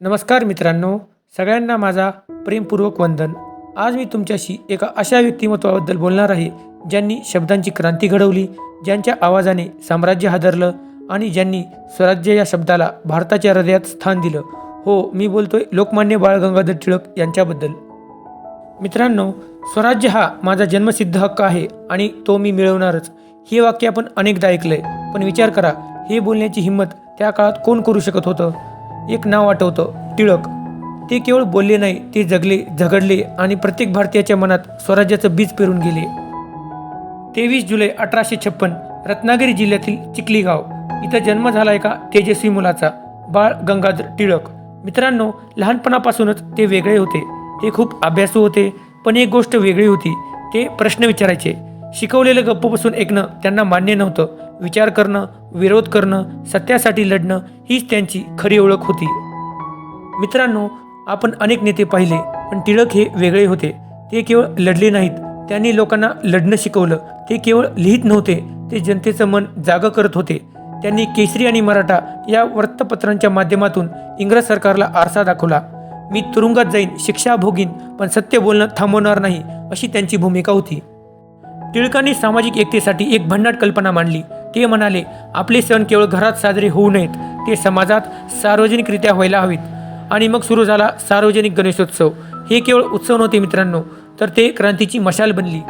नमस्कार मित्रांनो सगळ्यांना माझा प्रेमपूर्वक वंदन. आज मी तुमच्याशी एका अशा व्यक्तिमत्वाबद्दल बोलणार आहे ज्यांनी शब्दांची क्रांती घडवली ज्यांच्या आवाजाने साम्राज्य हादरलं आणि ज्यांनी स्वराज्य या शब्दाला भारताच्या हृदयात स्थान दिलं. हो मी बोलतोय लोकमान्य बाळ गंगाधर टिळक यांच्याबद्दल. मित्रांनो स्वराज्य हा माझा जन्मसिद्ध हक्क आहे आणि तो मी मिळवणारच. हे वाक्य आपण अनेकदा ऐकलंय पण विचार करा हे बोलण्याची हिंमत त्या काळात कोण करू शकत होतं? एक नाव आठवतं टिळक. ते केवळ बोलले नाही ते जगले झगडले आणि प्रत्येक भारतीयाच्या मनात स्वराज्याचं बीज पेरून गेले. तेवीस जुलै अठराशे छप्पन रत्नागिरी जिल्ह्यातील चिखली गाव इथं जन्म झाला एका तेजस्वी मुलाचा. बाळ गंगाधर टिळक. मित्रांनो लहानपणापासूनच ते वेगळे होते. ते खूप अभ्यासू होते पण एक गोष्ट वेगळी होती. ते प्रश्न विचारायचे. शिकवलेलं गप्प बसून ऐकणं त्यांना मान्य नव्हतं. विचार करणं विरोध करणं सत्यासाठी लढणं हीच त्यांची खरी ओळख होती. मित्रांनो आपण अनेक नेते पाहिले पण टिळक हे वेगळे होते. ते केवळ लढले नाहीत. त्यांनी लोकांना लढणं शिकवलं. ते केवळ लिहित नव्हते. ते जनतेचं मन जागं करत होते. त्यांनी केसरी आणि मराठा या वृत्तपत्रांच्या माध्यमातून इंग्रज सरकारला आरसा दाखवला. मी तुरुंगात जाईन शिक्षा भोगीन पण सत्य बोलणं थांबवणार नाही अशी त्यांची भूमिका होती. टिळकांनी सामाजिक एकतेसाठी एक भन्नाट कल्पना मांडली. ते म्हणाले आपले सण केवळ घरात साजरे होऊ नयेत ते समाजात सार्वजनिकरित्या व्हायला हवीत. आणि मग सुरू झाला सार्वजनिक गणेशोत्सव. हे केवळ उत्सव नव्हते मित्रांनो तर ते क्रांतीची मशाल बनली.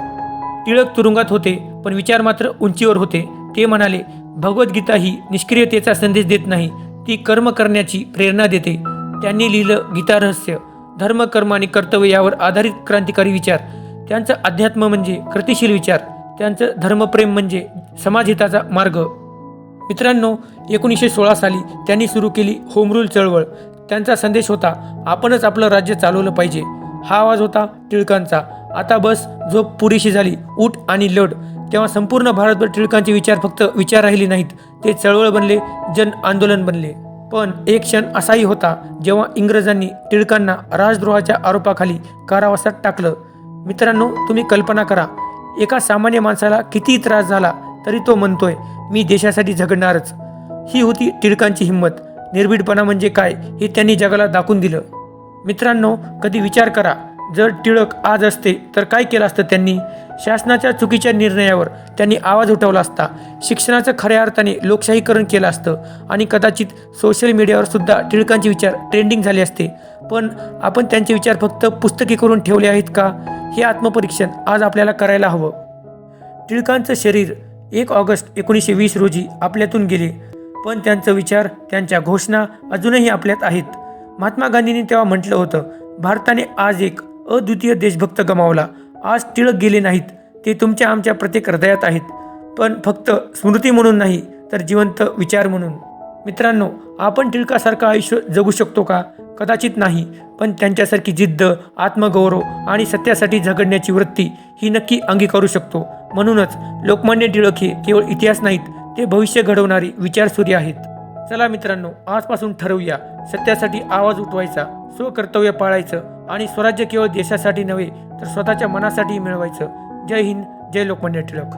टिळक तुरुंगात होते पण विचार मात्र उंचीवर होते. ते म्हणाले भगवद्गीता ही निष्क्रियतेचा संदेश देत नाही ती कर्म करण्याची प्रेरणा देते. त्यांनी लिहिलं गीता रहस्य धर्म कर्म आणि कर्तव्य यावर आधारित क्रांतिकारी विचार. त्यांचं अध्यात्म म्हणजे कृतिशील विचार. त्यांचं धर्मप्रेम म्हणजे समाजहिताचा मार्ग. मित्रांनो एकोणीसशे सोळा साली त्यांनी सुरू केली होम रूल चळवळ. त्यांचा संदेश होता आपणच आपलं राज्य चालवलं पाहिजे. हा आवाज होता टिळकांचा. आता बस झोप पुरेशी झाली उठ आणि लढ. तेव्हा संपूर्ण भारतभर टिळकांचे विचार फक्त विचार राहिले नाहीत. ते चळवळ बनले जन आंदोलन बनले. पण एक क्षण असाही होता जेव्हा इंग्रजांनी टिळकांना राजद्रोहाच्या आरोपाखाली कारावासात टाकलं. मित्रांनो तुम्ही कल्पना करा एका सामान्य माणसाला किती त्रास झाला तरी तो म्हणतोय मी देशासाठी झगडणारच. ही होती टिळकांची हिंमत. निर्भीडपणा म्हणजे काय हे त्यांनी जगाला दाखवून दिलं. मित्रांनो कधी विचार करा जर टिळक आज असते तर काय केलं असतं त्यांनी? शासनाच्या चुकीच्या निर्णयावर त्यांनी आवाज उठवला असता. शिक्षणाचं खऱ्या अर्थाने लोकशाहीकरण केलं असतं आणि कदाचित सोशल मीडियावर सुद्धा टिळकांचे विचार ट्रेंडिंग झाले असते. पण आपण त्यांचे विचार फक्त पुस्तकी करून ठेवले आहेत का? हे आत्मपरीक्षण आज आपल्याला करायला हवं. टिळकांचं शरीर एक ऑगस्ट एकोणीसशे वीस रोजी आपल्यातून गेले. पण त्यांचं विचार त्यांच्या घोषणा अजूनही आपल्यात आहेत. महात्मा गांधींनी तेव्हा म्हटलं होतं भारताने आज एक अद्वितीय देशभक्त गमावला. आज टिळक गेले नाहीत. ते तुमच्या आमच्या प्रत्येक हृदयात आहेत. पण फक्त स्मृती म्हणून नाही तर जिवंत विचार म्हणून. मित्रांनो आपण टिळकासारखं आयुष्य जगू शकतो का? कदाचित नाही. पण त्यांच्यासारखी जिद्द आत्मगौरव आणि सत्यासाठी झगडण्याची वृत्ती ही नक्की अंगीकारू शकतो. म्हणूनच लोकमान्य टिळक हे केवळ इतिहास नाहीत ते भविष्य घडवणारी विचारसूर्य आहेत. चला मित्रांनो आजपासून ठरवूया सत्यासाठी आवाज उठवायचा स्वकर्तव्य पाळायचं आणि स्वराज्य केवळ देशासाठी नव्हे तर स्वतःच्या मनासाठी मिळवायचं. जय हिंद जय लोकमान्य टिळक.